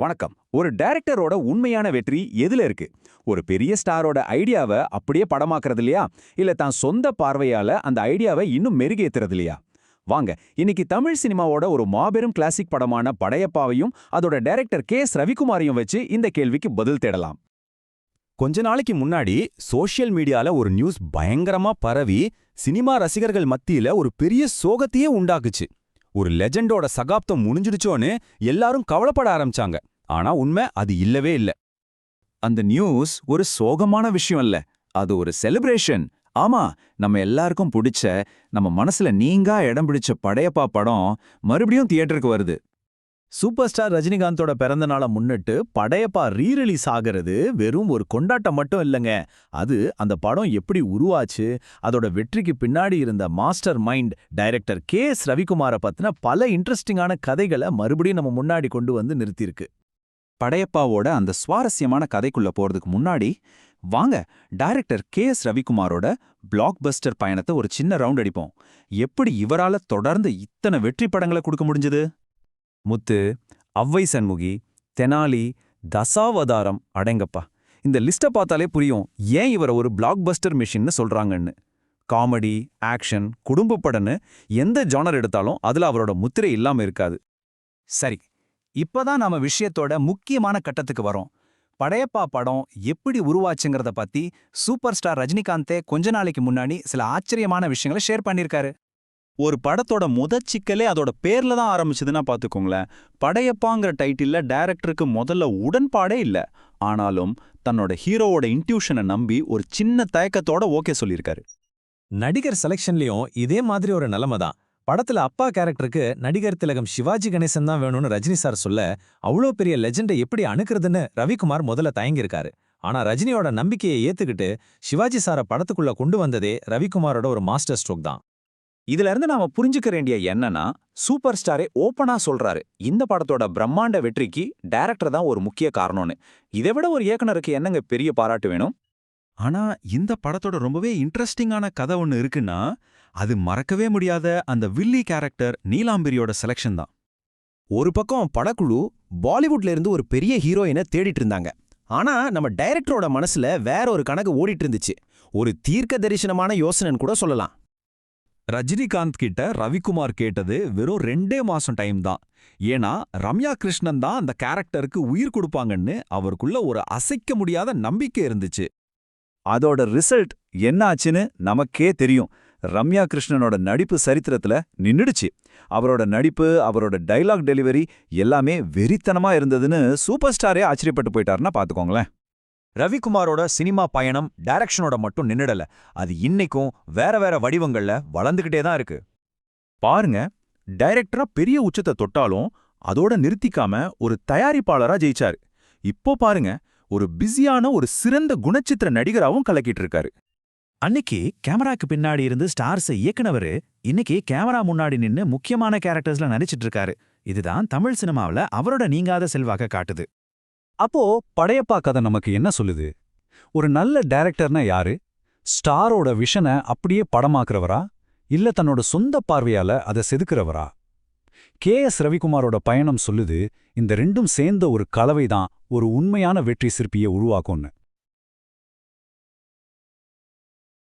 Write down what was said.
வணக்கம். ஒரு டைரக்டரோட உண்மையான வெற்றி எதுல இருக்கு? ஒரு பெரிய ஸ்டாரோட ஐடியாவை அப்படியே படமாக்குறது இல்லையா? இல்ல தான் சொந்த பார்வையால அந்த ஐடியாவை இன்னும் மெருகேத்துறது இல்லையா? வாங்க இன்னைக்கு தமிழ் சினிமாவோட ஒரு மாபெரும் கிளாசிக் படமான படையப்பாவையும் அதோட டைரக்டர் கே. எஸ். ரவிக்குமாரையும் வச்சு இந்த கேள்விக்கு பதில் தேடலாம். கொஞ்ச நாளைக்கு முன்னாடி சோஷியல் மீடியால ஒரு நியூஸ் பயங்கரமா பரவி சினிமா ரசிகர்கள் மத்தியில ஒரு பெரிய சோகத்தையே உண்டாக்குச்சு. ஒரு லெஜெண்டோட சகாப்தம் முடிஞ்சிடுச்சோன்னு எல்லாரும் கவலைப்பட ஆரம்பிச்சாங்க. ஆனா உண்மை அது இல்லவே இல்ல. அந்த நியூஸ் ஒரு சோகமான விஷயம் இல்ல அது ஒரு செலிப்ரேஷன் ஆமா நம்ம எல்லாருக்கும் பிடிச்ச நம்ம மனசுல நீங்கா இடம் பிடிச்ச படையப்பா படம் மறுபடியும் தியேட்டருக்கு வருது. சூப்பர் ஸ்டார் ரஜினிகாந்தோட பிறந்த நாளை முன்னிட்டு படையப்பா ரீரிலீஸ் ஆகிறது வெறும் ஒரு கொண்டாட்டம் மட்டும் இல்லைங்க. அது அந்த படம் எப்படி உருவாச்சு அதோட வெற்றிக்கு பின்னாடி இருந்த master mind director K S ரவிக்குமாரை பத்தின பல இன்ட்ரெஸ்டிங்கான கதைகளை மறுபடியும் நம்ம முன்னாடி கொண்டு வந்து நிறுத்தியிருக்கு. படையப்பாவோட அந்த சுவாரஸ்யமான கதைக்குள்ள போறதுக்கு முன்னாடி வாங்க டைரக்டர் கே எஸ் ரவிக்குமாரோட பிளாக் பஸ்டர் பயணத்தை ஒரு சின்ன ரவுண்ட் அடிப்போம். எப்படி இவரால தொடர்ந்து இத்தனை வெற்றி படங்களை கொடுக்க முடிஞ்சது? முத்து அவ்வை சண்முகி தெனாலி தசாவதாரம் அடங்கப்பா. இந்த லிஸ்ட்டை பார்த்தாலே புரியும் ஏன் இவரை ஒரு பிளாக் பஸ்டர் மிஷின்னு சொல்றாங்கன்னு. காமெடி ஆக்ஷன் குடும்ப படன்னு எந்த ஜானர் எடுத்தாலும் அதுல அவரோட முத்திரை இல்லாம இருக்காது. சரி இப்பதான் நாம விஷயத்தோட முக்கியமான கட்டத்துக்கு வரோம். படையப்பா படம் எப்படி உருவாச்சுங்கிறத பத்தி சூப்பர் ஸ்டார் ரஜினிகாந்தே கொஞ்ச நாளைக்கு முன்னாடி சில ஆச்சரியமான விஷயங்களை ஷேர் பண்ணியிருக்காரு. ஒரு படத்தோட முத சிக்கலே அதோட பேர்ல தான் ஆரம்பிச்சதுன்னா பாத்துக்கோங்களேன். படையப்பாங்கிற டைட்டில்ல டைரக்டருக்கு முதல்ல உடன்பாடே இல்ல. ஆனாலும் தன்னோட ஹீரோவோட இன்ட்யூஷனை நம்பி ஒரு சின்ன தயக்கத்தோட ஓகே சொல்லியிருக்காரு. நடிகர் செலெக்ஷன்லயும் இதே மாதிரி ஒரு நிலைமை தான். படத்துல அப்பா கேரக்டருக்கு நடிகர் திலகம் சிவாஜி கணேசன் தான் வேணும்னு ரஜினி சார் சொல்ல அவ்வளோ பெரிய லெஜெண்டை எப்படி அணுக்கிறதுன்னு ரவிக்குமார் முதல்ல தயங்கியிருக்காரு. ஆனா ரஜினியோட நம்பிக்கையை ஏத்துக்கிட்டு சிவாஜி சாரை படத்துக்குள்ள கொண்டு வந்ததே ரவிக்குமாரோட ஒரு மாஸ்டர் ஸ்ட்ரோக் தான். இதுல இருந்து நாம புரிஞ்சுக்க வேண்டிய என்னன்னா சூப்பர் ஸ்டாரே ஓப்பனா சொல்றாரு இந்த படத்தோட பிரம்மாண்ட வெற்றிக்கு டைரக்டர் தான் ஒரு முக்கிய காரணம்னு. இதை விட ஒரு இயக்குனருக்கு என்னங்க பெரிய பாராட்டு வேணும்? ஆனா இந்த படத்தோட ரொம்பவே இன்ட்ரெஸ்டிங்கான கதை ஒன்னு இருக்குன்னா அது மறக்கவே முடியாத அந்த வில்லி கேரக்டர் நீலாம்பிரியோட செலெக்ஷன் தான். ஒரு பக்கம் படக்குழு பாலிவுட்ல இருந்து ஒரு பெரிய ஹீரோயினை தேடிட்டு இருந்தாங்க. ஆனா நம்ம டைரக்டரோட மனசுல வேற ஒரு கணக்கு ஓடிட்டு இருந்துச்சு. ஒரு தீர்க்க தரிசனமான யோசனைன்னு கூட சொல்லலாம். ரஜினிகாந்த் கிட்ட ரவிக்குமார் கேட்டது வெறும் ரெண்டே மாசம் டைம் தான். ஏன்னா ரம்யா கிருஷ்ணன் தான் அந்த கேரக்டருக்கு உயிர் கொடுப்பாங்கன்னு அவருக்குள்ள ஒரு அசைக்க முடியாத நம்பிக்கை இருந்துச்சு. அதோட ரிசல்ட் என்ன ஆச்சுன்னு நமக்கே தெரியும். ரம்யா கிருஷ்ணனோட நடிப்பு சரித்திரத்துல நின்னுடுச்சு. அவரோட நடிப்பு அவரோட டைலாக் டெலிவரி எல்லாமே வெறித்தனமா இருந்ததுன்னு சூப்பர் ஸ்டாரே ஆச்சரியப்பட்டு போயிட்டாருன்னா பாத்துக்கோங்களேன். ரவிக்குமாரோட சினிமா பயணம் டைரக்ஷனோட மட்டும் நின்னுடல. அது இன்னைக்கும் வேற வேற வடிவங்கள்ல வளர்ந்துகிட்டே தான் இருக்கு. பாருங்க டைரக்டரா பெரிய உச்சத்தை தொட்டாலும் அதோட நிறுத்திக்காம ஒரு தயாரிப்பாளரா ஜெயிச்சாரு. இப்போ பாருங்க ஒரு பிஸியான ஒரு சிறந்த குணச்சித்திர நடிகராவும் கலக்கிட்டு இருக்காரு. அன்னைக்கு கேமராக்கு பின்னாடி இருந்து ஸ்டார்ஸை இயக்குனவரு இன்னைக்கு கேமரா முன்னாடி நின்னு முக்கியமான கேரக்டர்ஸ்ல நடிச்சிட்டு இருக்காரு இதுதான் தமிழ் சினிமாவுல அவரோட நீங்காத செல்வாக்க காட்டுது. அப்போ படையப்பா கதை நமக்கு என்ன சொல்லுது? ஒரு நல்ல டைரக்டர்னா யாரு? ஸ்டாரோட விஷனை அப்படியே படமாக்குறவரா? இல்ல தன்னோட சொந்த பார்வையால அதை செதுக்குறவரா? கே எஸ் ரவிக்குமாரோட பயணம் சொல்லுது இந்த ரெண்டும் சேர்ந்த ஒரு கலவை தான் ஒரு உண்மையான வெற்றி சிற்பியை உருவாக்கும்னு.